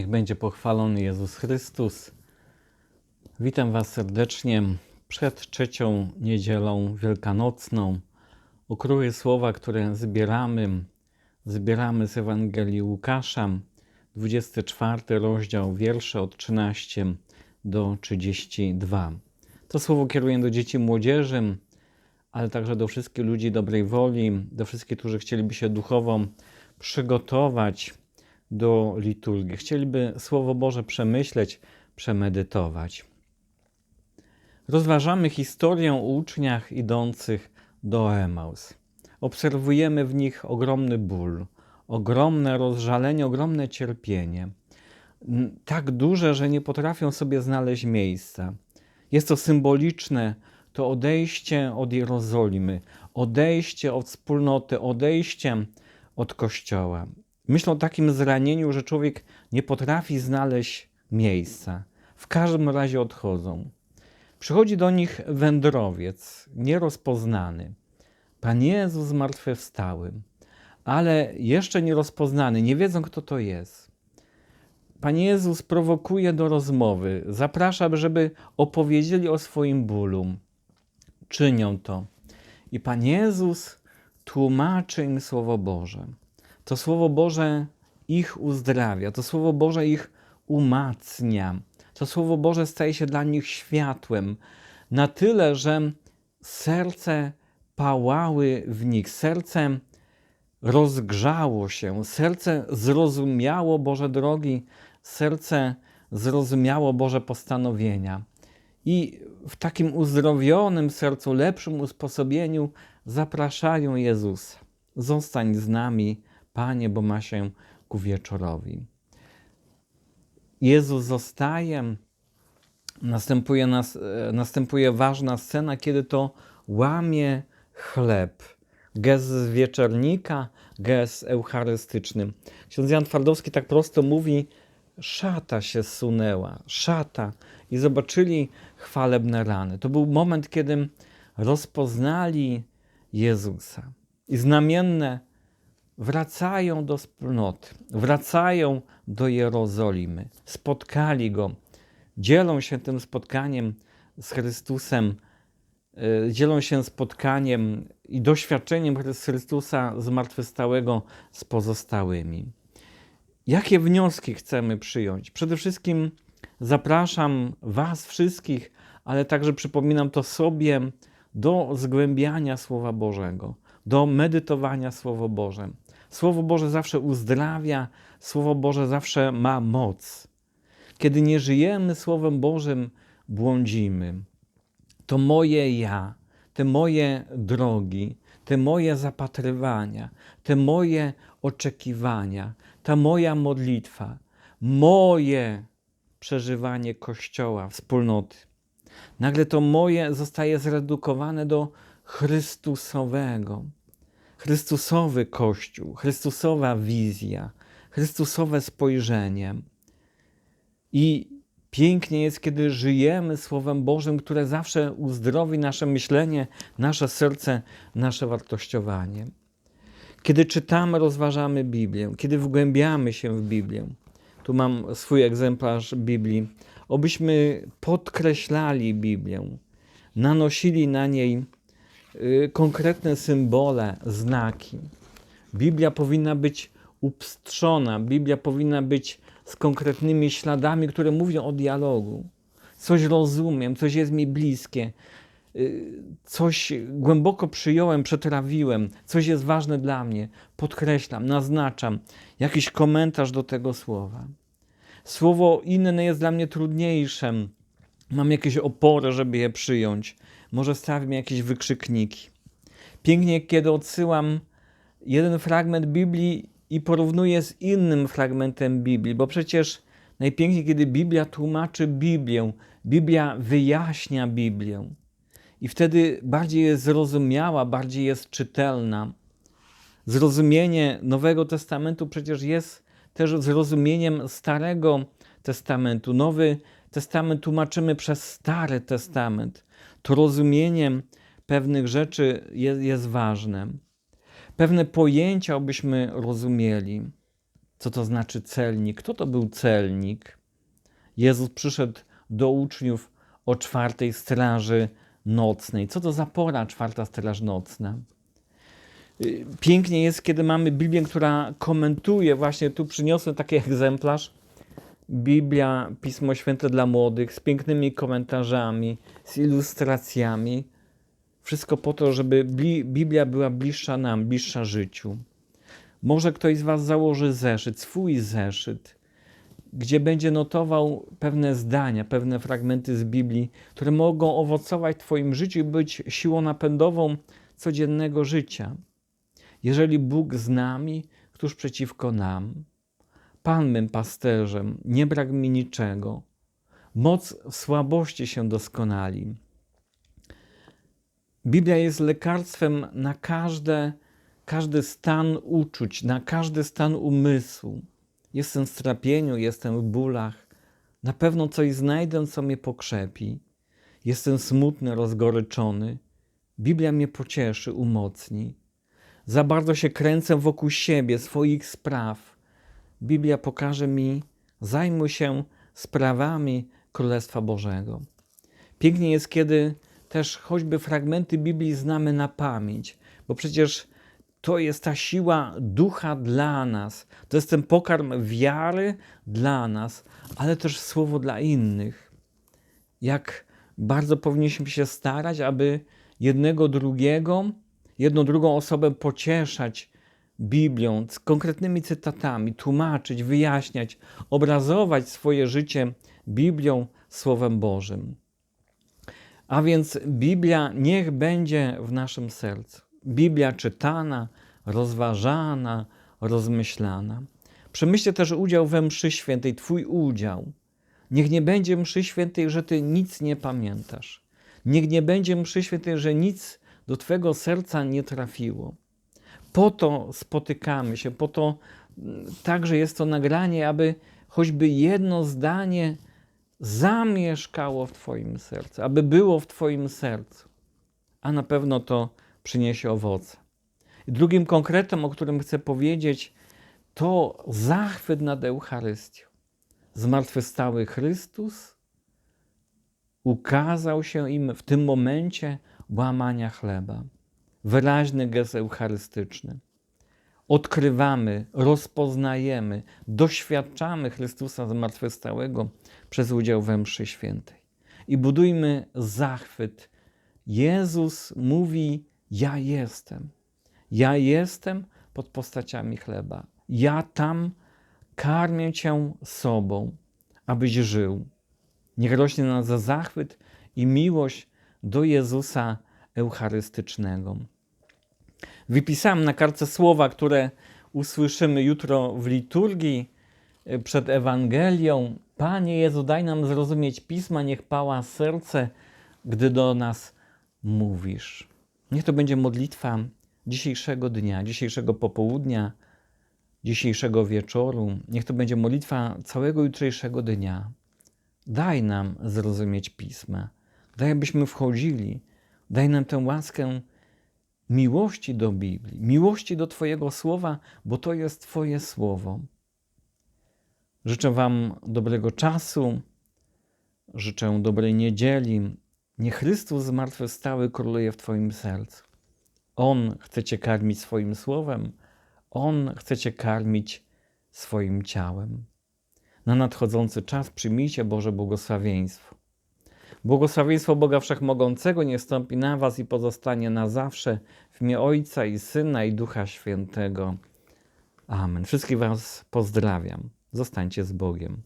Niech będzie pochwalony Jezus Chrystus. Witam Was serdecznie przed trzecią niedzielą wielkanocną. Okruchy słowa, które zbieramy, zbieramy z Ewangelii Łukasza, 24 rozdział, wiersze od 13 do 32. To słowo kieruję do dzieci młodzieży, ale także do wszystkich ludzi dobrej woli, do wszystkich, którzy chcieliby się duchowo przygotować do liturgii. Chcieliby Słowo Boże przemyśleć, przemedytować. Rozważamy historię o uczniach idących do Emaus. Obserwujemy w nich ogromny ból, ogromne rozżalenie, ogromne cierpienie. Tak duże, że nie potrafią sobie znaleźć miejsca. Jest to symboliczne, to odejście od Jerozolimy, odejście od wspólnoty, odejście od Kościoła. Myślą o takim zranieniu, że człowiek nie potrafi znaleźć miejsca. W każdym razie odchodzą. Przychodzi do nich wędrowiec, nierozpoznany. Pan Jezus zmartwychwstały, ale jeszcze nierozpoznany, nie wiedzą kto to jest. Pan Jezus prowokuje do rozmowy, zaprasza, żeby opowiedzieli o swoim bólu. Czynią to. I Pan Jezus tłumaczy im Słowo Boże. To Słowo Boże ich uzdrawia, to Słowo Boże ich umacnia. To Słowo Boże staje się dla nich światłem, na tyle, że serce pałały w nich, serce rozgrzało się, serce zrozumiało Boże drogi, serce zrozumiało Boże postanowienia. I w takim uzdrowionym sercu, lepszym usposobieniu zapraszają Jezusa. Zostań z nami, Panie, bo ma się ku wieczorowi. Jezus zostaje, następuje, nas, następuje ważna scena, kiedy to łamie chleb. Gest wieczornika, gest eucharystyczny. Ksiądz Jan Twardowski tak prosto mówi, szata się sunęła, szata. I zobaczyli chwalebne rany. To był moment, kiedy rozpoznali Jezusa. I znamienne wracają do wspólnoty, wracają do Jerozolimy, spotkali Go, dzielą się tym spotkaniem z Chrystusem, yy, dzielą się spotkaniem i doświadczeniem Chrystusa zmartwychwstałego z pozostałymi. Jakie wnioski chcemy przyjąć? Przede wszystkim zapraszam Was wszystkich, ale także przypominam to sobie do zgłębiania Słowa Bożego, do medytowania Słowo Boże. Słowo Boże zawsze uzdrawia, Słowo Boże zawsze ma moc. Kiedy nie żyjemy Słowem Bożym, błądzimy. To moje ja, te moje drogi, te moje zapatrywania, te moje oczekiwania, ta moja modlitwa, moje przeżywanie Kościoła, wspólnoty. Nagle to moje zostaje zredukowane do Chrystusowego. Chrystusowy Kościół, Chrystusowa wizja, Chrystusowe spojrzenie. I pięknie jest, kiedy żyjemy Słowem Bożym, które zawsze uzdrowi nasze myślenie, nasze serce, nasze wartościowanie. Kiedy czytamy, rozważamy Biblię, kiedy wgłębiamy się w Biblię, tu mam swój egzemplarz Biblii, obyśmy podkreślali Biblię, nanosili na niej konkretne symbole, znaki. Biblia powinna być upstrzona, Biblia powinna być z konkretnymi śladami, które mówią o dialogu. Coś rozumiem, coś jest mi bliskie, y, coś głęboko przyjąłem, przetrawiłem, coś jest ważne dla mnie, podkreślam, naznaczam jakiś komentarz do tego słowa. Słowo inne jest dla mnie trudniejsze. Mam jakieś opory, żeby je przyjąć. Może stawiam jakieś wykrzykniki. Pięknie, kiedy odsyłam jeden fragment Biblii i porównuję z innym fragmentem Biblii, bo przecież najpiękniej, kiedy Biblia tłumaczy Biblię, Biblia wyjaśnia Biblię. I wtedy bardziej jest zrozumiała, bardziej jest czytelna. Zrozumienie Nowego Testamentu przecież jest też zrozumieniem Starego Testamentu. Nowy Testament tłumaczymy przez Stary Testament. To rozumieniem pewnych rzeczy jest, jest ważne. Pewne pojęcia, abyśmy rozumieli. Co to znaczy celnik? Kto to był celnik? Jezus przyszedł do uczniów o czwartej straży nocnej. Co to za pora czwarta straż nocna? Y, Pięknie jest, kiedy mamy Biblię, która komentuje, właśnie tu przyniosłem taki egzemplarz, Biblia, Pismo Święte dla młodych, z pięknymi komentarzami, z ilustracjami. Wszystko po to, żeby Bli- Biblia była bliższa nam, bliższa życiu. Może ktoś z Was założy zeszyt, swój zeszyt, gdzie będzie notował pewne zdania, pewne fragmenty z Biblii, które mogą owocować w Twoim życiu i być siłą napędową codziennego życia. Jeżeli Bóg z nami, któż przeciwko nam? Pan mym pasterzem, nie brak mi niczego. Moc w słabości się doskonali. Biblia jest lekarstwem na każde, każdy stan uczuć, na każdy stan umysłu. Jestem w strapieniu, jestem w bólach. Na pewno coś znajdę, co mnie pokrzepi. Jestem smutny, rozgoryczony. Biblia mnie pocieszy, umocni. Za bardzo się kręcę wokół siebie, swoich spraw. Biblia pokaże mi, zajmuj się sprawami Królestwa Bożego. Pięknie jest, kiedy też choćby fragmenty Biblii znamy na pamięć, bo przecież to jest ta siła ducha dla nas. To jest ten pokarm wiary dla nas, ale też słowo dla innych. Jak bardzo powinniśmy się starać, aby jednego drugiego, jedną drugą osobę pocieszać Biblią, z konkretnymi cytatami, tłumaczyć, wyjaśniać, obrazować swoje życie Biblią, Słowem Bożym. A więc Biblia niech będzie w naszym sercu. Biblia czytana, rozważana, rozmyślana. Przemyślcie też udział we mszy świętej, Twój udział. Niech nie będzie mszy świętej, że Ty nic nie pamiętasz. Niech nie będzie mszy świętej, że nic do Twego serca nie trafiło. Po to spotykamy się, po to mm, także jest to nagranie, aby choćby jedno zdanie zamieszkało w Twoim sercu, aby było w Twoim sercu, a na pewno to przyniesie owoce. Drugim konkretem, o którym chcę powiedzieć, to zachwyt nad Eucharystią. Zmartwychwstały Chrystus ukazał się im w tym momencie łamania chleba. Wyraźny gest eucharystyczny. Odkrywamy, rozpoznajemy, doświadczamy Chrystusa zmartwychwstałego przez udział we mszy świętej. I budujmy zachwyt. Jezus mówi: Ja jestem. Ja jestem pod postaciami chleba. Ja tam karmię Cię sobą, abyś żył. Niech rośnie nas za zachwyt i miłość do Jezusa Eucharystycznego. Wypisałem na kartce słowa, które usłyszymy jutro w liturgii y, przed Ewangelią. Panie Jezu, daj nam zrozumieć pisma, niech pała serce, gdy do nas mówisz. Niech to będzie modlitwa dzisiejszego dnia, dzisiejszego popołudnia, dzisiejszego wieczoru. Niech to będzie modlitwa całego jutrzejszego dnia. Daj nam zrozumieć pisma. Daj, abyśmy wchodzili. Daj nam tę łaskę miłości do Biblii, miłości do Twojego słowa, bo to jest Twoje słowo. Życzę Wam dobrego czasu, życzę dobrej niedzieli. Niech Chrystus zmartwychwstały króluje w Twoim sercu. On chce Cię karmić swoim słowem, On chce Cię karmić swoim ciałem. Na nadchodzący czas przyjmijcie Boże błogosławieństwo. Błogosławieństwo Boga Wszechmogącego nie stąpi na Was i pozostanie na zawsze w imię Ojca i Syna i Ducha Świętego. Amen. Wszystkich Was pozdrawiam. Zostańcie z Bogiem.